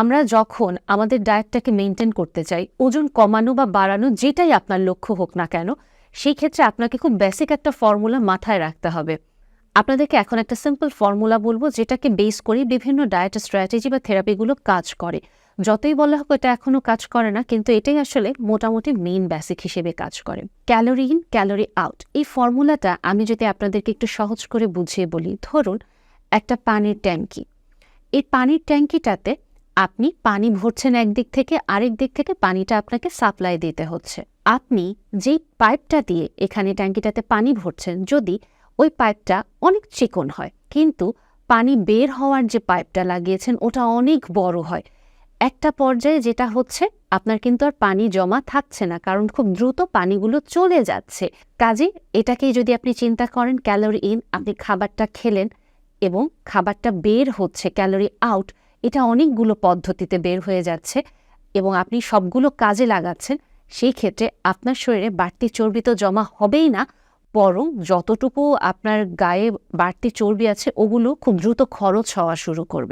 আমরা যখন আমাদের ডায়েটটাকে মেনটেন করতে চাই, ওজন কমানো বা বাড়ানো যেটাই আপনার লক্ষ্য হোক না কেন, সেই ক্ষেত্রে আপনাকে খুব বেসিক একটা ফর্মুলা মাথায় রাখতে হবে। আপনাদেরকে এখন একটা সিম্পল ফর্মুলা বলব যেটাকে বেস করে বিভিন্ন ডায়েট স্ট্র্যাটেজি বা থেরাপিগুলো কাজ করে। যতই বলা হোক এটা এখনও কাজ করে না, কিন্তু এটাই আসলে মোটামুটি মেইন বেসিক হিসেবে কাজ করে। ক্যালোরি ইন ক্যালোরি আউট এই ফর্মুলাটা আমি যদি আপনাদেরকে একটু সহজ করে বুঝিয়ে বলি, ধরুন একটা পানির ট্যাঙ্কি এই পানির ট্যাঙ্কিটাতে আপনি পানি ভরছেন একদিক থেকে, আরেক দিক থেকে পানিটা আপনাকে সাপ্লাই দিতে হচ্ছে। আপনি যেই পাইপটা দিয়ে এখানে ট্যাঙ্কিটাতে পানি ভরছেন, যদি ওই পাইপটা অনেক চিকন হয়, কিন্তু পানি বের হওয়ার যে পাইপটা লাগিয়েছেন, ওটা অনেক বড় হয়। একটা পর্যায়ে যেটা হচ্ছে, আপনার কিন্তু আর পানি জমা থাকছে না, কারণ খুব দ্রুত পানিগুলো চলে যাচ্ছে। কাজে এটাকেই যদি আপনি চিন্তা করেন, ক্যালোরি ইন, আপনি খাবারটা খেলেন এবং খাবারটা বের হচ্ছে, ক্যালোরি আউট এটা অনেকগুলো পদ্ধতিতে বের হয়ে যাচ্ছে এবং আপনি সবগুলো কাজে লাগাচ্ছেন, সেই ক্ষেত্রে আপনার শরীরে বাড়তি চর্বি তো জমা হবেই না, বরং যতটুকু আপনার গায়ে বাড়তি চর্বি আছে, ওগুলো খুব দ্রুত খরচ হওয়া শুরু করবে।